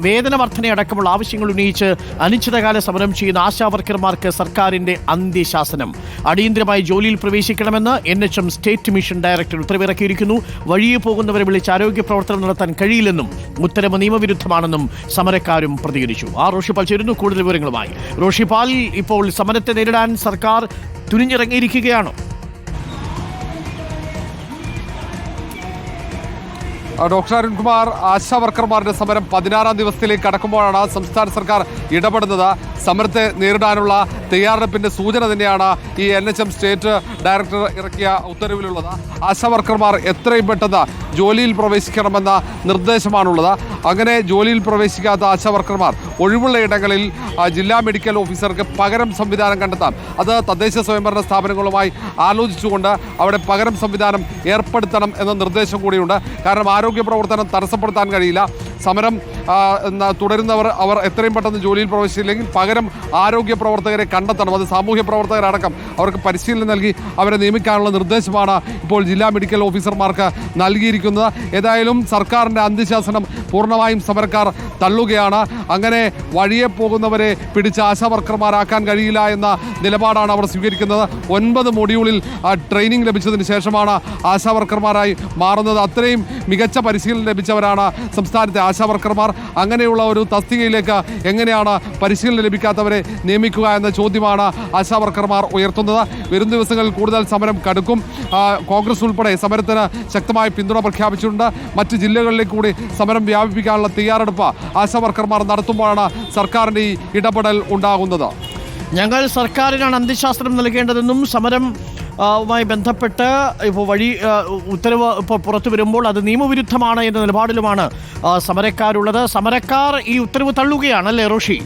വേതന വർധനയടക്കമുള്ള ആവശ്യങ്ങൾ ഉന്നയിച്ച് അനിശ്ചിതകാല സമരം ചെയ്യുന്ന ആശാവർക്കർമാർക്ക് സർക്കാരിന്റെ അന്ത്യശാസനം. അടിയന്തരമായി ജോലിയിൽ പ്രവേശിക്കണമെന്ന് N H M state mission director ഉത്തരവിറക്കിയിരിക്കുന്നു. വഴിയെ പോകുന്നവരെ വിളിച്ച് ആരോഗ്യ പ്രവർത്തനം നടത്താൻ കഴിയില്ലെന്നും ഉത്തരവ് നിയമവിരുദ്ധമാണെന്നും സമരക്കാരും പ്രതികരിച്ചു. ആ റോഷിപ്പാൽ ചേരുന്നു കൂടുതൽ വിവരങ്ങളുമായി. റോഷിപ്പാൽ ഇപ്പോൾ സമരത്തെ നേരിടാൻ സർക്കാർ തുനിഞ്ഞിറങ്ങിയിരിക്കുകയാണോ? ഡോക്ടർ അരുൺകുമാർ ആശാ വർക്കർമാരുടെ സമരം പതിനാറാം ദിവസത്തിലേക്ക് കടക്കുമ്പോഴാണ് സംസ്ഥാന സർക്കാർ ഇടപെടുന്നത്. സമരത്തെ നേരിടാനുള്ള തയ്യാറെടുപ്പിന്റെ സൂചന തന്നെയാണ് ഈ N H M state director ഇറക്കിയ ഉത്തരവിലുള്ളത്. ആശാവർക്കർമാർ എത്രയും പെട്ടെന്ന് ജോലിയിൽ പ്രവേശിക്കണമെന്ന നിർദ്ദേശമാണുള്ളത്. അങ്ങനെ ജോലിയിൽ പ്രവേശിക്കാത്ത ആശാവർക്കർമാർ ഒഴിവുള്ള ഇടങ്ങളിൽ ജില്ലാ മെഡിക്കൽ ഓഫീസർക്ക് പകരം സംവിധാനം കണ്ടെത്താം. അത് തദ്ദേശ സ്വയംഭരണ സ്ഥാപനങ്ങളുമായി ആലോചിച്ചുകൊണ്ട് അവിടെ പകരം സംവിധാനം ഏർപ്പെടുത്തണം എന്ന നിർദ്ദേശം കൂടിയുണ്ട്. കാരണം ആരോഗ്യ പ്രവർത്തനം തടസ്സപ്പെടുത്താൻ കഴിയില്ല. സമരം തുടരുന്നവർ അവർ എത്രയും പെട്ടെന്ന് ജോലിയിൽ പ്രവേശിച്ചില്ലെങ്കിൽ പകരം ആരോഗ്യ പ്രവർത്തകരെ കണ്ടെത്തണം. അത് സാമൂഹ്യ പ്രവർത്തകരടക്കം. അവർക്ക് പരിശീലനം നൽകി അവരെ നിയമിക്കാനുള്ള നിർദ്ദേശമാണ് ഇപ്പോൾ ജില്ലാ മെഡിക്കൽ ഓഫീസർമാർക്ക് നൽകിയിരിക്കുന്നത്. ഏതായാലും സർക്കാരിന്റെ അന്ത്യശാസനം പൂർണമായും സമരക്കാർ തള്ളുകയാണ്. അങ്ങനെ വഴിയെ പോകുന്നവരെ പിടിച്ച് ആശാവർക്കർമാരാക്കാൻ കഴിയില്ല എന്ന നിലപാടാണ് അവർ സ്വീകരിക്കുന്നത്. ഒൻപത് മൊഡ്യൂളിൽ ട്രെയിനിങ് ലഭിച്ചതിന് ശേഷമാണ് ആശാവർക്കർമാരായി മാറുന്നത്. അത്രയും മികച്ച പരിശീലനം ലഭിച്ചവരാണ് സംസ്ഥാനത്തെ ആശാ വർക്കർമാർ അങ്ങനെയുള്ള ഒരു തസ്തികയിലേക്ക് എങ്ങനെയാണ് പരിശീലനം ലഭിക്കാത്തവരെ നിയമിക്കുക എന്ന ചോദ്യമാണ് ആശാ വർക്കർമാർ ഉയർത്തുന്നത്. വരും ദിവസങ്ങളിൽ കൂടുതൽ സമരം കടുക്കും. കോൺഗ്രസ് ഉൾപ്പെടെ സമരത്തിന് ശക്തമായ പിന്തുണ പ്രഖ്യാപിച്ചിട്ടുണ്ട്. മറ്റ് ജില്ലകളിലേക്ക് കൂടി സമരം വ്യാപിപ്പിക്കാനുള്ള തയ്യാറെടുപ്പ് ആശാ വർക്കർമാർ നടത്തുമ്പോഴാണ് സർക്കാരിന്റെ ഈ ഇടപെടൽ ഉണ്ടാകുന്നത്. ഞങ്ങൾ സർക്കാരിനാണ് അന്ത്യശാസ്ത്രം നൽകേണ്ടതെന്നും സമരം വുമായി ബന്ധപ്പെട്ട് ഇപ്പോൾ വഴി ഉത്തരവ് ഇപ്പോൾ പുറത്തു വരുമ്പോൾ അത് നിയമവിരുദ്ധമാണ് എന്ന നിലപാടിലുമാണ് സമരക്കാരുള്ളത്. സമരക്കാർ ഈ ഉത്തരവ് തള്ളുകയാണല്ലേ റോഷി?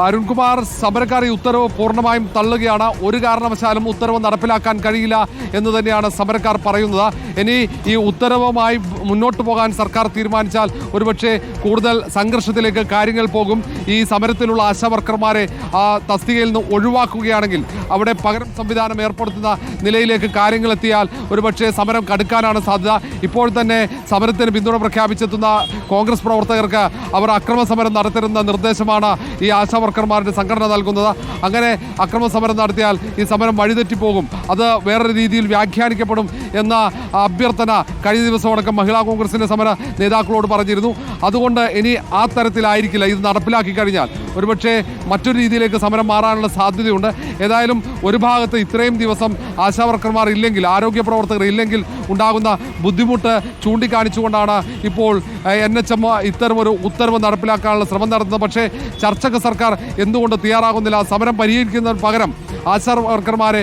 അരുൺകുമാർ സമരക്കാർ ഈ ഉത്തരവ് പൂർണമായും തള്ളുകയാണ്. ഒരു കാരണവശാലും ഉത്തരവ് നടപ്പിലാക്കാൻ കഴിയില്ല എന്ന് തന്നെയാണ് സമരക്കാർ പറയുന്നത്. ഇനി ഈ ഉത്തരവുമായി മുന്നോട്ട് പോകാൻ സർക്കാർ തീരുമാനിച്ചാൽ ഒരുപക്ഷെ കൂടുതൽ സംഘർഷത്തിലേക്ക് കാര്യങ്ങൾ പോകും. ഈ സമരത്തിലുള്ള ആശാവർക്കർമാരെ ആ തസ്തികയിൽ നിന്ന് ഒഴിവാക്കുകയാണെങ്കിൽ അവിടെ പകരം സംവിധാനം ഏർപ്പെടുത്തുന്ന നിലയിലേക്ക് കാര്യങ്ങൾ എത്തിയാൽ ഒരുപക്ഷെ സമരം കടുക്കാനാണ് സാധ്യത. ഇപ്പോൾ തന്നെ സമരത്തിന് പിന്തുണ പ്രഖ്യാപിച്ചെത്തുന്ന കോൺഗ്രസ് പ്രവർത്തകർക്ക് അവർ അക്രമ സമരം നടത്തരുന്ന നിർദ്ദേശമാണ് ഈ ആശാ വർക്കർമാരുടെ സംഘടന നൽകുന്നത്. അങ്ങനെ അക്രമ സമരം നടത്തിയാൽ ഈ സമരം വഴിതെറ്റിപ്പോകും. അത് വേറൊരു രീതിയിൽ വ്യാഖ്യാനിക്കപ്പെടും എന്ന അഭ്യർത്ഥന കഴിഞ്ഞ ദിവസം അടക്കം മഹിളാ കോൺഗ്രസിന്റെ സമര നേതാക്കളോട് പറഞ്ഞിരുന്നു. അതുകൊണ്ട് ഇനി ആ തരത്തിലായിരിക്കില്ല. ഇത് നടപ്പിലാക്കി കഴിഞ്ഞാൽ ഒരുപക്ഷെ മറ്റൊരു രീതിയിലേക്ക് സമരം മാറാനുള്ള സാധ്യതയുണ്ട്. ഏതായാലും ഒരു ഭാഗത്ത് ഇത്രയും ദിവസം ആശാവർക്കർമാർ ഇല്ലെങ്കിൽ ആരോഗ്യ പ്രവർത്തകർ ഇല്ലെങ്കിൽ ഉണ്ടാകുന്ന ബുദ്ധിമുട്ട് ചൂണ്ടിക്കാണിച്ചുകൊണ്ടാണ് ഇപ്പോൾ എൻ എച്ച് എം ഇത്തരമൊരു ഉത്തരവ് നടപ്പിലാക്കാനുള്ള ശ്രമം നടത്തുന്നത്. പക്ഷേ ചർച്ചക്ക് സർക്കാർ എന്തുകൊണ്ട് തയ്യാറാകുന്നില്ല? സമരം പരിഹരിക്കുന്നതിന് പകരം ആശാ വർക്കർമാരെ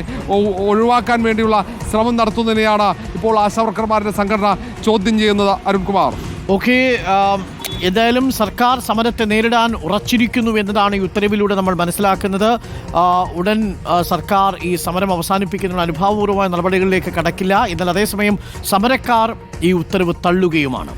ഒഴിവാക്കാൻ വേണ്ടിയുള്ള ശ്രമം നടത്തുന്നതിനെയാണ് ഇപ്പോൾ ആശാ വർക്കർമാരുടെ സംഘടന ചോദ്യം ചെയ്യുന്നത്. അരുൺകുമാർ. ഓക്കെ എന്തായാലും സർക്കാർ സമരത്തെ നേരിടാൻ ഉറച്ചിരിക്കുന്നു എന്നതാണ് ഈ ഉത്തരവിലൂടെ നമ്മൾ മനസ്സിലാക്കുന്നത്. ഉടൻ സർക്കാർ ഈ സമരം അവസാനിപ്പിക്കുന്ന അനുഭാവപൂർവമായ നടപടികളിലേക്ക് കടക്കില്ല. എന്നാൽ അതേസമയം സമരക്കാർ ഈ ഉത്തരവ് തള്ളുകയുമാണ്.